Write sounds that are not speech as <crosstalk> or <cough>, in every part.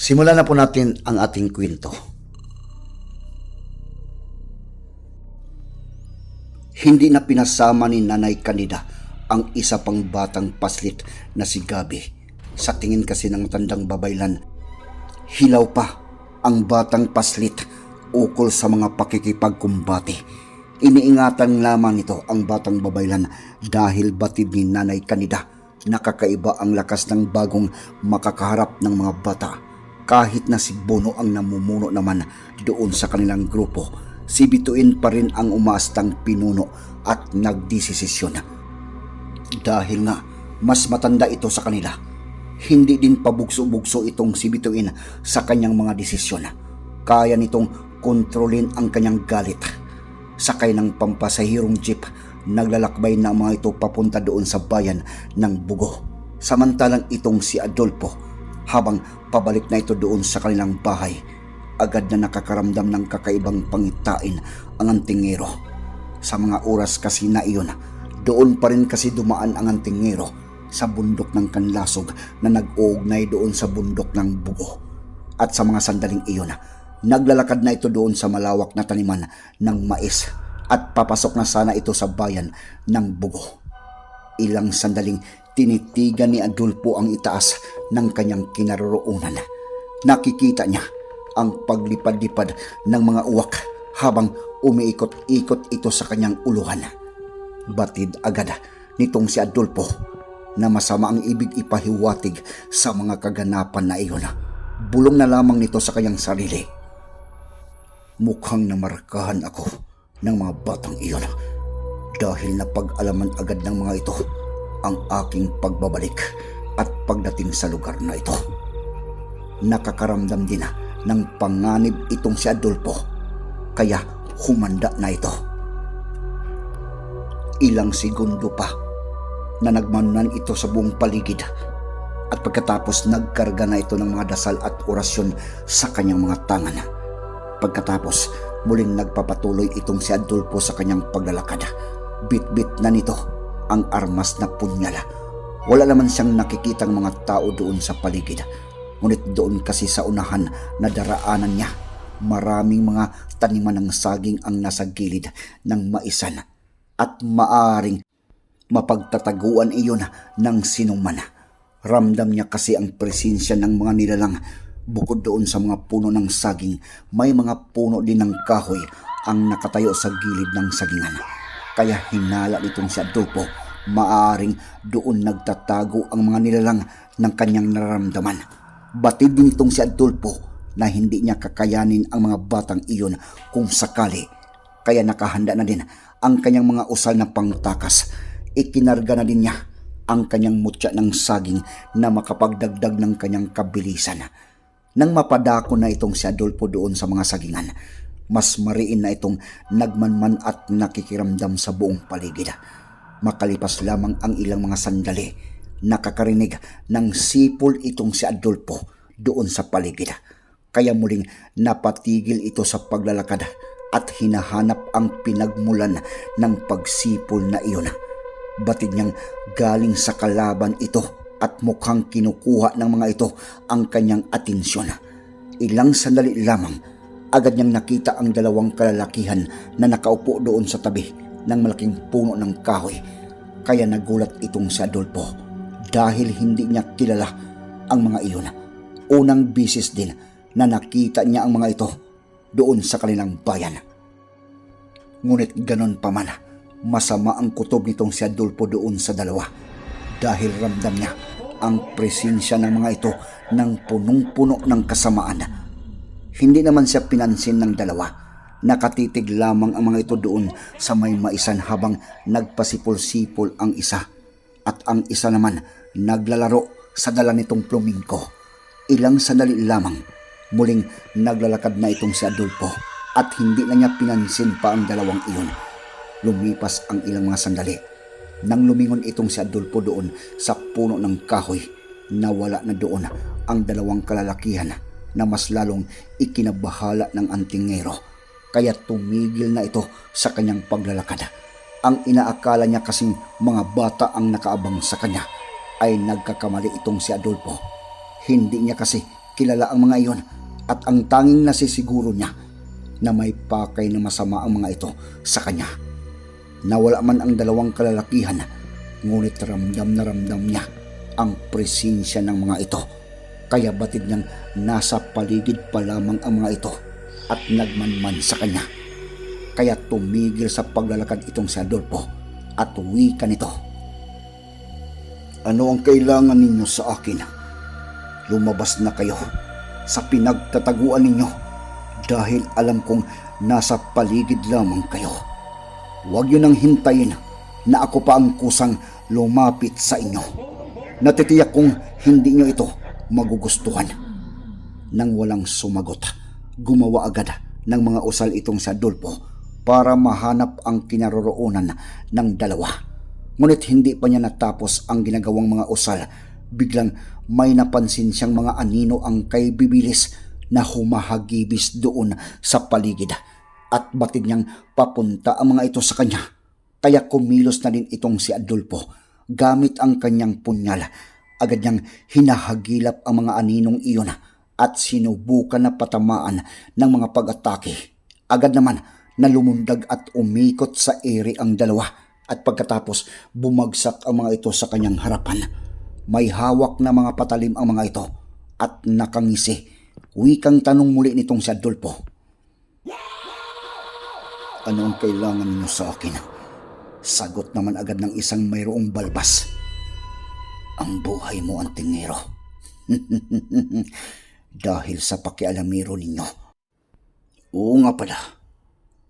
Simulan na po natin ang ating kwento. Hindi na pinasama ni Nanay Kanida ang isa pang batang paslit na si Gabi. Sa tingin kasi ng matandang babaylan, hilaw pa ang batang paslit ukol sa mga pakikipagkumbati. Iniingatan lamang nito ang batang babaylan dahil batid ni Nanay Kanida. Nakakaiba ang lakas ng bagong makakaharap ng mga bata. Kahit na si Bono ang namumuno naman doon sa kanilang grupo, si Bituin pa rin ang umaastang pinuno at nagdesisisyon. Dahil nga, mas matanda ito sa kanila hindi din pabugso-bugso itong si Bituin sa kanyang mga desisyon. Kaya nitong kontrolin ang kanyang galit. Sakay ng pampasahirong jeep, naglalakbay na mga ito papunta doon sa bayan ng Bugo. Samantalang itong si Adolfo, habang pabalik na ito doon sa kanilang bahay, agad na nakakaramdam ng kakaibang pangitain ang antingero. Sa mga oras kasi na iyon, doon pa rin kasi dumaan ang antingero sa bundok ng Kanlasog na nag-uugnay doon sa bundok ng Bugo. At sa mga sandaling iyon, naglalakad na ito doon sa malawak na taniman ng mais at papasok na sana ito sa bayan ng Bugo. Ilang sandaling tinitigan ni Adolfo ang itaas ng kanyang kinaroroonan. Nakikita niya ang paglipad-lipad ng mga uwak habang umiikot-ikot ito sa kanyang uluhan. Batid agad nitong si Adolfo na masama ang ibig ipahiwatig sa mga kaganapan na iyon. Bulong na lamang nito sa kanyang sarili. Mukhang namarkahan ako ng mga batang iyon dahil napag-alaman agad ng mga ito ang aking pagbabalik at pagdating sa lugar na ito. Nakakaramdam din ng panganib itong si Adolfo kaya humanda na ito. Ilang segundo pa na nagmanunan ito sa buong paligid at pagkatapos nagkarga na ito ng mga dasal at orasyon sa kanyang mga tangan. Pagkatapos muling nagpapatuloy itong si Adolfo sa kanyang paglalakad. Bit-bit na nito ang armas na punyala. Wala naman siyang nakikitang mga tao doon sa paligid. Ngunit doon kasi sa unahan na daraanan niya, maraming mga taniman ng saging ang nasa gilid ng maisan at maaring mapagtataguan iyon ng sinuman. Ramdam niya kasi ang presensya ng mga nilalang bukod doon sa mga puno ng saging, may mga puno din ng kahoy ang nakatayo sa gilid ng sagingan. Kaya hinala nitong si Adolfo, maaring doon nagtatago ang mga nilalang ng kanyang nararamdaman. Batid din itong si Adolfo na hindi niya kakayanin ang mga batang iyon kung sakali. Kaya nakahanda na din ang kanyang mga usal na pangtakas ikinarga na din niya ang kanyang mutya ng saging na makapagdagdag ng kanyang kabilisan. Nang mapadako na itong si Adolfo doon sa mga sagingan, mas mariin na itong nagmanman at nakikiramdam sa buong paligid. Makalipas lamang ang ilang mga sandali, nakakarinig ng sipol itong si Adolfo doon sa paligid. Kaya muling napatigil ito sa paglalakad at hinahanap ang pinagmulan ng pagsipol na iyon batid niyang galing sa kalaban ito at mukhang kinukuha ng mga ito ang kanyang atensyon. Ilang sandali lamang, agad niyang nakita ang dalawang kalalakihan na nakaupo doon sa tabi ng malaking puno ng kahoy. Kaya nagulat itong si Adolfo dahil hindi niya kilala ang mga iyon. Unang bisis din na nakita niya ang mga ito doon sa kanilang bayan. Ngunit ganon pa man, masama ang kutob nitong si Adolfo doon sa dalawa dahil ramdam niya ang presensya ng mga ito ng punong-puno ng kasamaan. Hindi naman siya pinansin ng dalawa. Nakatitig lamang ang mga ito doon sa may maisan habang nagpasipol-sipol ang isa. At ang isa naman naglalaro sa dala nitong plumingko. Ilang sandali lamang, muling naglalakad na itong si Adolfo at hindi na niya pinansin pa ang dalawang iyon. Lumipas ang ilang mga sandali. Nang lumingon itong si Adolfo doon sa puno ng kahoy, nawala na doon ang dalawang kalalakihan na mas lalong ikinabahala ng antingero. Kaya tumigil na ito sa kanyang paglalakad. Ang inaakala niya kasing mga bata ang nakaabang sa kanya ay nagkakamali itong si Adolfo. Hindi niya kasi kilala ang mga iyon at ang tanging nasisiguro niya na may pakay na masama ang mga ito sa kanya. Nawala man ang dalawang kalalakihan, ngunit ramdam na ramdam niya ang presensya ng mga ito. Kaya batid niyang nasa paligid pa lamang ang mga ito at nagmanman sa kanya. Kaya tumigil sa paglalakad itong si Adolfo at wika nito. Ano ang kailangan ninyo sa akin? Lumabas na kayo sa pinagtataguan ninyo dahil alam kong nasa paligid lamang kayo. Huwag yun nang hintayin na ako pa ang kusang lumapit sa inyo. Natitiyak kong hindi nyo ito magugustuhan. Nang walang sumagot, gumawa agad ng mga usal itong sa Adolfo para mahanap ang kinaroroonan ng dalawa. Ngunit hindi pa niya natapos ang ginagawang mga usal. Biglang may napansin siyang mga anino ang kay Bibilis na humahagibis doon sa paligid at batid niyang papunta ang mga ito sa kanya. Kaya kumilos na din itong si Adolfo gamit ang kanyang punyal. Agad niyang hinahagilap ang mga aninong iyon at sinubukan na patamaan ng mga pag-atake. Agad naman na lumundag at umikot sa ere ang dalawa at pagkatapos bumagsak ang mga ito sa kanyang harapan. May hawak na mga patalim ang mga ito at nakangisi. Wikang tanong muli nitong si Adolfo. Ano ang kailangan niyo sa akin? Sagot naman agad ng isang mayroong balbas. Ang buhay mo, antingero. <laughs> Dahil sa pakialamiro ninyo. Oo nga pala.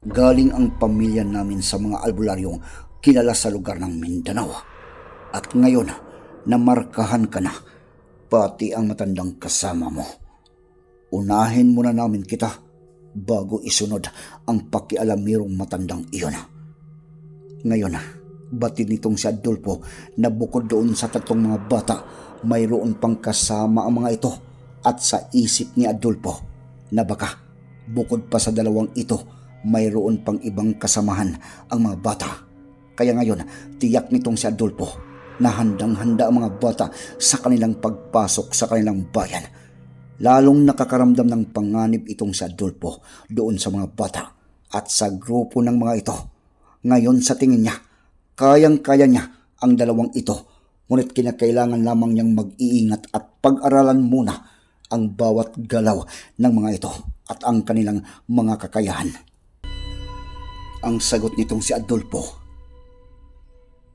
Galing ang pamilya namin sa mga albularyong kilala sa lugar ng Mindanao. At ngayon, namarkahan ka na, pati ang matandang kasama mo. Unahin muna namin kita bago isunod ang pakialamirong matandang iyon. Ngayon, batid nitong si Adolfo na bukod doon sa tatlong mga bata, mayroon pang kasama ang mga ito at sa isip ni Adolfo na baka bukod pa sa dalawang ito, mayroon pang ibang kasamahan ang mga bata. Kaya ngayon, tiyak nitong si Adolfo na handang-handa ang mga bata sa kanilang pagpasok sa kanilang bayan. Lalong nakakaramdam ng panganib itong si Adolfo doon sa mga bata at sa grupo ng mga ito. Ngayon sa tingin niya, kayang-kaya niya ang dalawang ito ngunit kinakailangan lamang niyang mag-iingat at pag-aralan muna ang bawat galaw ng mga ito at ang kanilang mga kakayahan. Ang sagot nitong si Adolfo,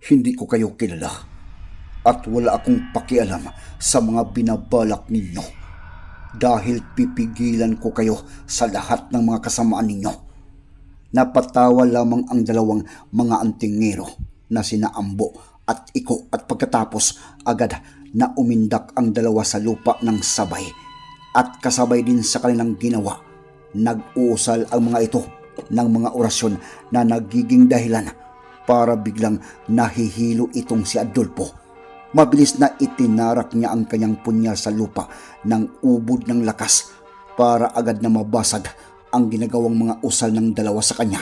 Hindi ko kayo kilala at wala akong pakialam sa mga binabalak ninyo dahil pipigilan ko kayo sa lahat ng mga kasamaan ninyo. Napatawa lamang ang dalawang mga antingero na sina Ambo at Iko at pagkatapos agad na umindak ang dalawa sa lupa ng sabay at kasabay din sa kanilang ginawa. Nag-uusal ang mga ito ng mga orasyon na nagiging dahilan para biglang nahihilo itong si Adolfo. Mabilis na itinarak niya ang kanyang punyal sa lupa ng ubod ng lakas para agad na mabasag ang ginagawang mga usal ng dalawa sa kanya.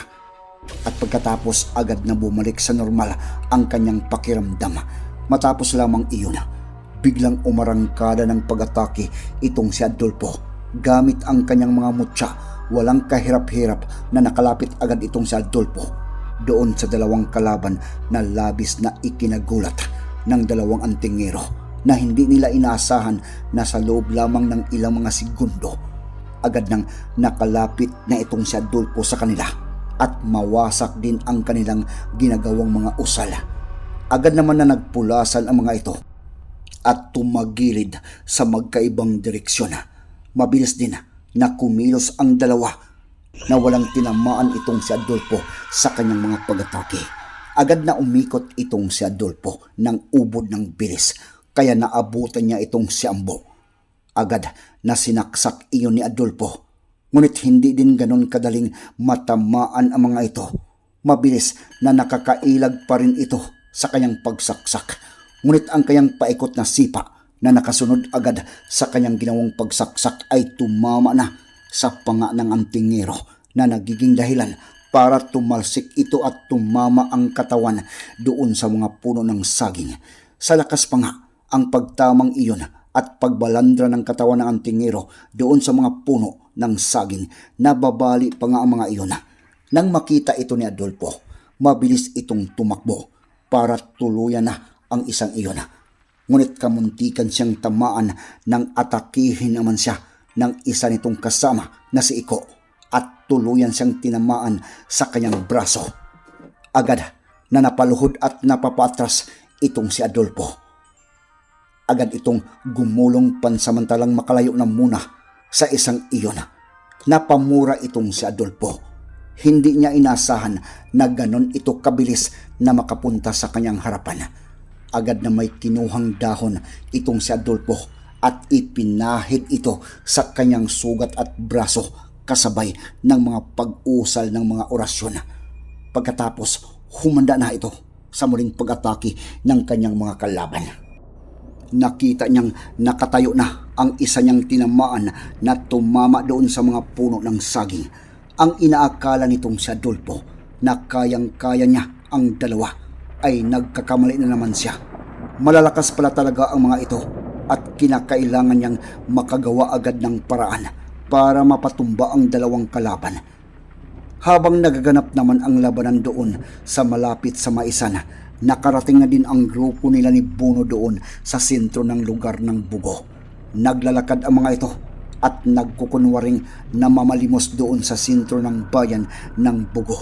At pagkatapos agad na bumalik sa normal ang kanyang pakiramdam. Matapos lamang iyon, biglang umarangkada ng pag-atake itong si Adolfo gamit ang kanyang mga mutya. Walang kahirap-hirap na nakalapit agad itong si Adolfo doon sa dalawang kalaban na labis na ikinagulat ng dalawang antingero na hindi nila inaasahan na sa loob lamang ng ilang mga segundo agad nang nakalapit na itong si Adolfo sa kanila at mawasak din ang kanilang ginagawang mga usal. Agad naman na nagpulasan ang mga ito at tumagilid sa magkaibang direksyon. Mabilis din na kumilos ang dalawa na walang tinamaan itong si Adolfo sa kanyang mga pag-atake. Agad na umikot itong si Adolfo ng ubod ng bilis kaya naabutan niya itong si Ambo. Agad na sinaksak iyon ni Adolfo. Ngunit hindi din ganon kadaling matamaan ang mga ito. Mabilis na nakakailag pa rin ito sa kanyang pagsaksak. Ngunit ang kanyang paikot na sipa na nakasunod agad sa kanyang ginawang pagsaksak ay tumama na sa panga ng antingero na nagiging dahilan para tumalsik ito at tumama ang katawan doon sa mga puno ng saging. Sa lakas pa nga ang pagtamang iyon at pagbalandra ng katawan ng antingero doon sa mga puno ng saging nababali pa nga ang mga iyon. Nang makita ito ni Adolfo, mabilis itong tumakbo para tuluyan na ang isang iyon. Ngunit kamuntikan siyang tamaan nang atakihin naman siya ng isa nitong kasama na si Iko at tuluyan siyang tinamaan sa kanyang braso. Agad na napaluhod at napapatras itong si Adolfo. Agad itong gumulong pansamantalang makalayo na muna sa isang iyon. Napamura itong si Adolfo. Hindi niya inasahan na ganon ito kabilis na makapunta sa kanyang harapan. Agad na may kinuhang dahon itong si Adolfo at ipinahid ito sa kanyang sugat at braso kasabay ng mga pag-usal ng mga orasyon. Pagkatapos, humanda na ito sa muling pag-atake ng kanyang mga kalaban. Nakita niyang nakatayo na ang isa niyang tinamaan na tumama doon sa mga puno ng saging. Ang inaakala nitong si Adolfo na kayang-kaya niya ang dalawa ay nagkakamali na naman siya. Malalakas pala talaga ang mga ito at kinakailangan niyang makagawa agad ng paraan para mapatumba ang dalawang kalaban. Habang nagaganap naman ang labanan doon sa malapit sa maisan, nakarating na din ang grupo nila ni Buno doon sa sentro ng lugar ng Bugo. Naglalakad ang mga ito at nagkukunwaring namamalimos doon sa sentro ng bayan ng Bugo.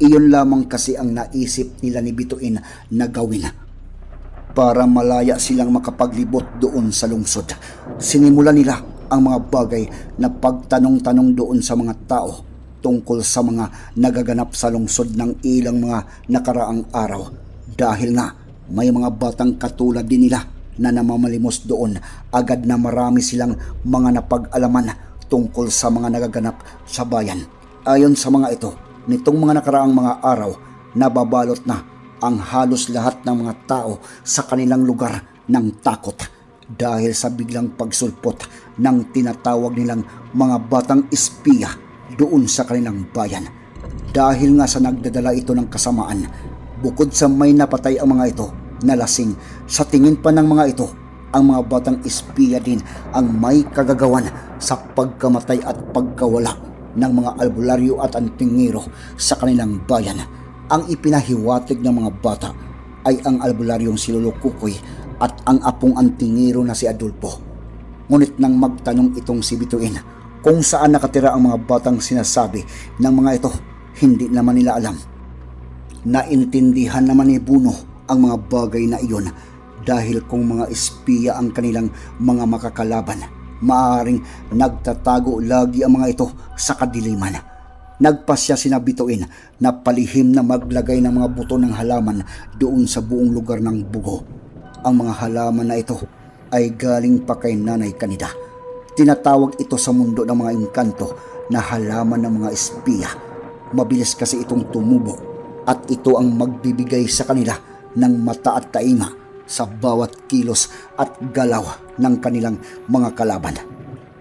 Iyon lamang kasi ang naisip nila ni Bituin na gawin para malaya silang makapaglibot doon sa lungsod. Sinimulan nila ang mga bagay na pagtanong-tanong doon sa mga tao tungkol sa mga nagaganap sa lungsod ng ilang mga nakaraang araw dahil nga may mga batang katulad din nila na namamalimos doon agad na marami silang mga napag-alaman tungkol sa mga nagaganap sa bayan. Ayon sa mga ito, nitong mga nakaraang mga araw, nababalot na ang halos lahat ng mga tao sa kanilang lugar ng takot dahil sa biglang pagsulpot ng tinatawag nilang mga batang espiya doon sa kanilang bayan. Dahil nga sa nagdadala ito ng kasamaan, bukod sa may napatay ang mga ito na lasing, sa tingin pa ng mga ito, ang mga batang espiya din ang may kagagawan sa pagkamatay at pagkawala ng mga albularyo at antingero sa kanilang bayan. Ang ipinahiwatig ng mga bata ay ang albularyong si Lolo Kukoy at ang apong antingero na si Adolfo. Ngunit nang magtanong itong si Bituin kung saan nakatira ang mga batang sinasabi ng mga ito, hindi naman nila alam. Naintindihan naman ni Buno ang mga bagay na iyon dahil kung mga espiya ang kanilang mga makakalaban, maaaring nagtatago lagi ang mga ito sa kadiliman. Nagpasya sina Bituin na palihim na maglagay ng mga buto ng halaman doon sa buong lugar ng bugo. Ang mga halaman na ito ay galing pa kay Nanay Kanida. Tinatawag ito sa mundo ng mga engkanto na halaman ng mga espiya. Mabilis kasi itong tumubo at ito ang magbibigay sa kanila ng mata at tainga sa bawat kilos at galaw ng kanilang mga kalaban.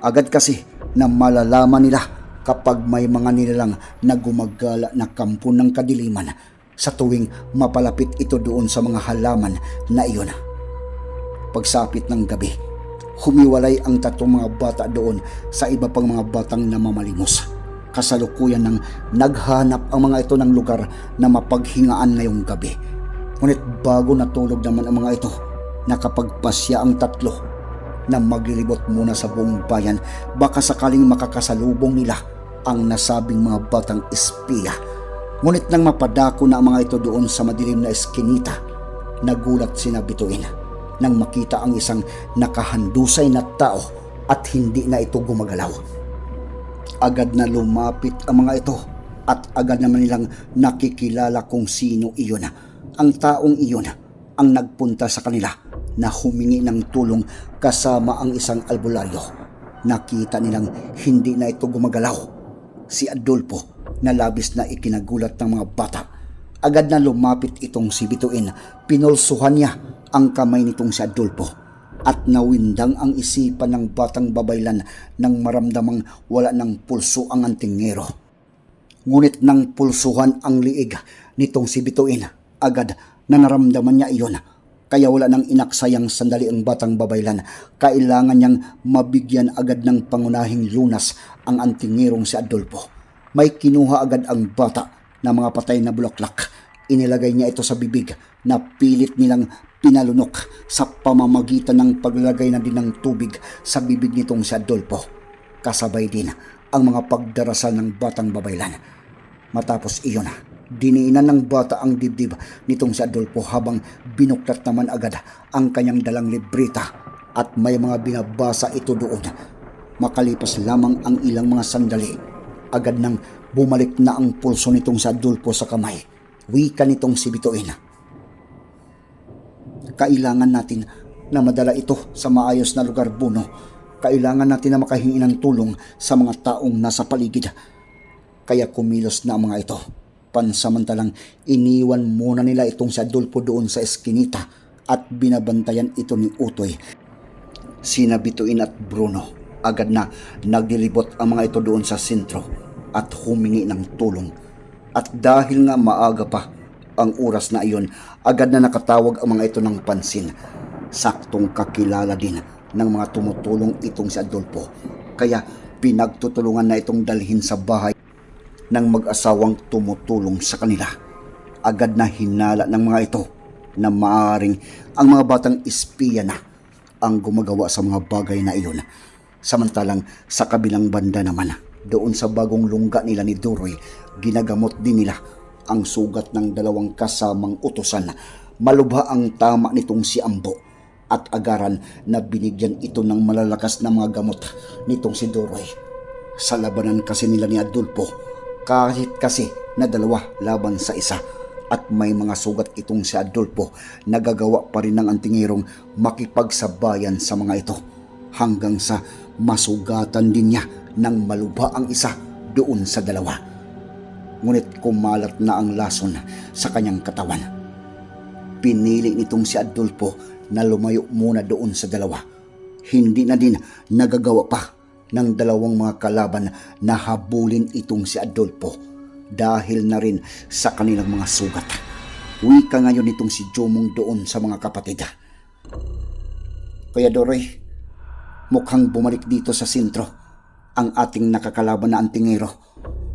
Agad kasi na malalaman nila kapag may mga nilalang na gumagala na kampo ng kadiliman sa tuwing mapalapit ito doon sa mga halaman na iyon. Pagsapit ng gabi, humiwalay ang tatlong mga bata doon sa iba pang mga batang namamalimos. Kasalukuyan ng naghanap ang mga ito ng lugar na mapaghingaan ngayong gabi. Ngunit bago natulog naman ang mga ito, nakapagpasya ang tatlo na maglilibot muna sa buong bayan baka sakaling makakasalubong nila ang nasabing mga batang espiya. Ngunit nang mapadako na ang mga ito doon sa madilim na eskinita, nagulat sina Bituin nang makita ang isang nakahandusay na tao at hindi na ito gumagalaw. Agad na lumapit ang mga ito at agad naman nilang nakikilala kung sino iyon. Ang taong iyon ang nagpunta sa kanila na humingi ng tulong kasama ang isang albularyo. Nakita nilang hindi na ito gumagalaw. Si Adolfo na labis na ikinagulat ng mga bata. Agad na lumapit itong si Bituin. Pinulsuhan niya ang kamay nitong si Adolfo at nawindang ang isipan ng batang babaylan nang maramdamang wala ng pulso ang antingero. Ngunit nang pulsuhan ang liig nitong si Bituin, agad na naramdaman niya iyon. Kaya wala nang inaksayang sandali ang batang babaylan. Kailangan niyang mabigyan agad ng pangunahing lunas ang antingerong si Adolfo. May kinuha agad ang bata na mga patay na bulaklak. Inilagay niya ito sa bibig na pilit nilang pinalunok sa pamamagitan ng paglalagay na din ng tubig sa bibig nitong si Adolfo. Kasabay din ang mga pagdarasal ng batang babaylan. Matapos iyon, diniinan ng bata ang dibdib nitong si Adolfo habang binuklat naman agad ang kanyang dalang libreta at may mga binabasa ito doon. Makalipas lamang ang ilang mga sandali, agad nang bumalik na ang pulso nitong si Adolfo sa kamay. Wika nitong si Bitoin. Kailangan natin na madala ito sa maayos na lugar, Buno. Kailangan natin na makahingi ng tulong sa mga taong nasa paligid. Kaya kumilos na ang mga ito. Pansamantalang iniwan muna nila itong si Adolfo doon sa eskinita at binabantayan ito ni Utoy. Sina Bituin at Bruno agad na naglilibot ang mga ito doon sa sentro at humingi ng tulong. At dahil nga maaga pa ang oras na iyon, agad na nakatawag ang mga ito ng pansin. Saktong kakilala din ng mga tumutulong itong si Adolfo. Kaya pinagtutulungan na itong dalhin sa bahay ng mag-asawang tumutulong sa kanila. Agad na hinala ng mga ito na maaring ang mga batang espiya na ang gumagawa sa mga bagay na iyon. Samantalang sa kabilang banda naman, doon sa bagong lungga nila ni Duroy, ginagamot din nila ang sugat ng dalawang kasamang utosan. Malubha ang tama nitong si Ambo at agaran na binigyan ito ng malalakas na mga gamot nitong si Duroy. Sa labanan kasi nila ni Adolfo, kahit kasi na dalawa laban sa isa at may mga sugat itong si Adolfo, nagagawa pa rin ng antingirong makipagsabayan sa mga ito hanggang sa masugatan din niya ng malubha ang isa doon sa dalawa. Ngunit kumalat na ang lason sa kanyang katawan. Pinili nitong si Adolfo na lumayo muna doon sa dalawa. Hindi na din nagagawa pa ng dalawang mga kalaban na habulin itong si Adolfo dahil na rin sa kanilang mga sugat. Wika ngayon itong si Jomong doon sa mga kapatid. Kaya Doroy, mukhang bumalik dito sa sentro ang ating nakakalaban na antingero.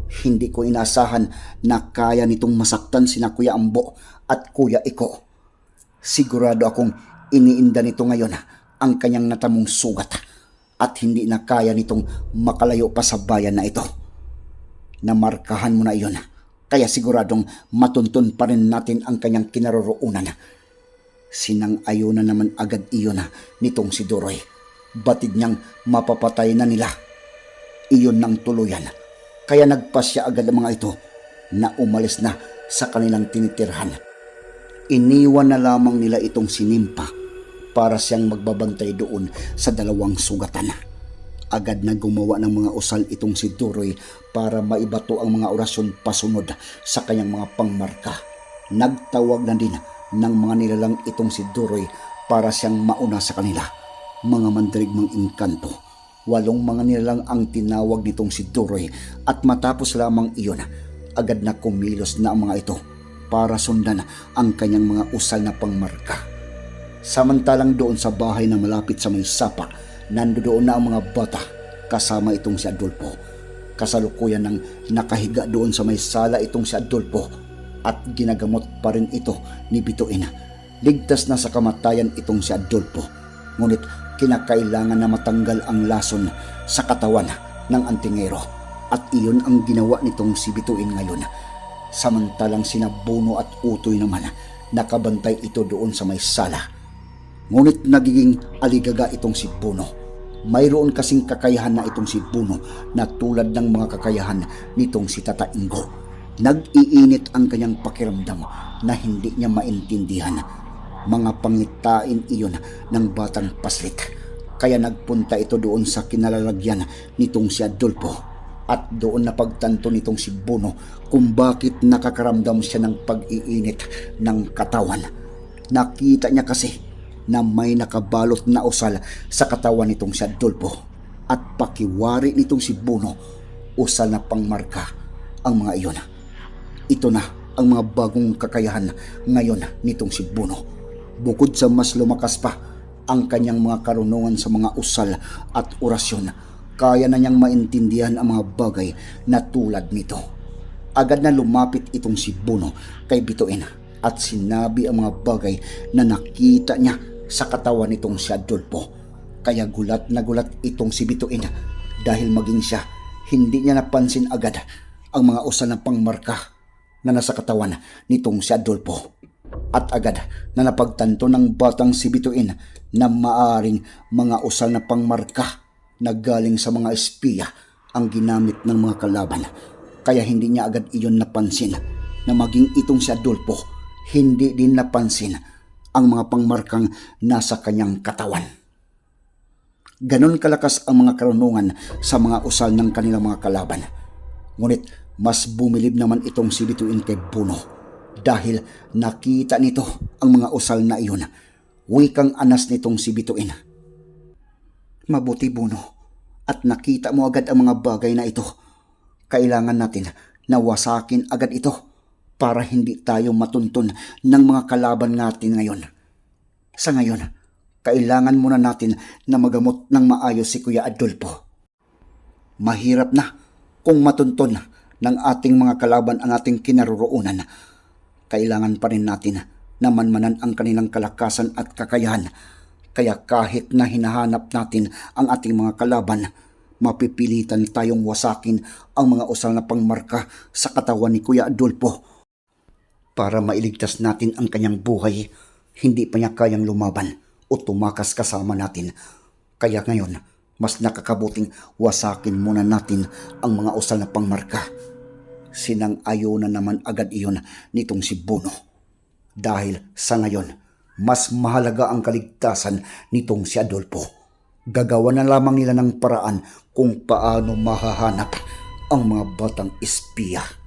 Hindi ko inaasahan na kaya nitong masaktan sina Kuya Ambo at Kuya Iko. Sigurado akong iniinda nito ngayon ang kanyang natamong sugat at hindi na kaya nitong makalayo pa sa bayan na ito. Namarkahan mo na iyon, kaya siguradong matuntun pa rin natin ang kanyang kinaroroonan. Sinang-ayunan naman agad iyon nitong si Doroy. Batid niyang mapapatay na nila. Iyon ng tuluyan. Kaya nagpasya agad ang mga ito na umalis na sa kanilang tinitirhan. Iniwan na lamang nila itong sinimpa para siyang magbabantay doon sa dalawang sugatan. Agad na gumawa ng mga usal itong si Duroy para maibato ang mga orasyon pasunod sa kanyang mga pangmarka. Nagtawag na din ng mga nilalang itong si Duroy para siyang mauna sa kanila. Mga mandirigmang inkanto. Walong mga nilalang ang tinawag nitong si Duroy at matapos lamang iyon, agad na kumilos na ang mga ito para sundan ang kanyang mga usal na pangmarka. Samantalang doon sa bahay na malapit sa may sapa, nandoon na ang mga bata kasama itong si Adolfo. Kasalukuyan ng nakahiga doon sa may sala itong si Adolfo at ginagamot pa rin ito ni Bituin. Ligtas na sa kamatayan itong si Adolfo. Ngunit kinakailangan na matanggal ang lason sa katawan ng antingero at iyon ang ginawa nitong si Bituin ngayon. Samantalang sina Bono at Utoy naman nakabantay ito doon sa may sala. Ngunit nagiging aligaga itong si Bono. Mayroon kasing kakayahan na itong si Bono na tulad ng mga kakayahan nitong si Tata Ingo. Nag-iinit ang kanyang pakiramdam na hindi niya maintindihan. Mga pangitain iyon ng batang paslit. Kaya nagpunta ito doon sa kinalalagyan nitong si Adolfo at doon napagtanto nitong si Bono kung bakit nakakaramdam siya ng pag-iinit ng katawan. Nakita niya kasi na may nakabalot na usal sa katawan nitong si Adolfo at pakiwari nitong si Bono usal na pangmarka ang mga iyon. Ito na ang mga bagong kakayahan ngayon nitong si Bono. Bukod sa mas lumakas pa ang kanyang mga karunungan sa mga usal at orasyon, kaya na niyang maintindihan ang mga bagay na tulad nito. Agad na lumapit itong si Bono kay Bituin at sinabi ang mga bagay na nakita niya sa katawan nitong si Adolfo. Kaya gulat na gulat itong si Bituin dahil maging siya hindi niya napansin agad ang mga usal na pangmarka na nasa katawan nitong si Adolfo. At agad na napagtanto ng batang si Bituin na maaring mga usal na pangmarka na galing sa mga espiya ang ginamit ng mga kalaban. Kaya hindi niya agad iyon napansin na maging itong si Adolfo hindi din napansin ang mga pangmarkang nasa kanyang katawan. Ganon kalakas ang mga karunungan sa mga usal ng kanilang mga kalaban. Ngunit mas bumilib naman itong si Bituin kay Puno dahil nakita nito ang mga usal na iyon. Wikang anas nitong si Bituin. Mabuti Buno at nakita mo agad ang mga bagay na ito. Kailangan natin na wasakin agad ito para hindi tayo matuntun ng mga kalaban natin ngayon. Sa ngayon, kailangan muna natin na magamot ng maayos si Kuya Adolfo. Mahirap na kung matuntun ng ating mga kalaban ang ating kinaroroonan. Kailangan pa rin natin na manmanan ang kanilang kalakasan at kakayahan. Kaya kahit na hinahanap natin ang ating mga kalaban, mapipilitan tayong wasakin ang mga usal na pangmarka sa katawan ni Kuya Adolfo para mailigtas natin ang kanyang buhay. Hindi pa niya kayang lumaban o tumakas kasama natin. Kaya ngayon, mas nakakabuting wasakin muna natin ang mga usal na pangmarka. Sinang-ayo na naman agad iyon nitong si Bono. Dahil sa ngayon, mas mahalaga ang kaligtasan nitong si Adolfo. Gagawa na lamang nila ng paraan kung paano mahahanap ang mga batang espiya.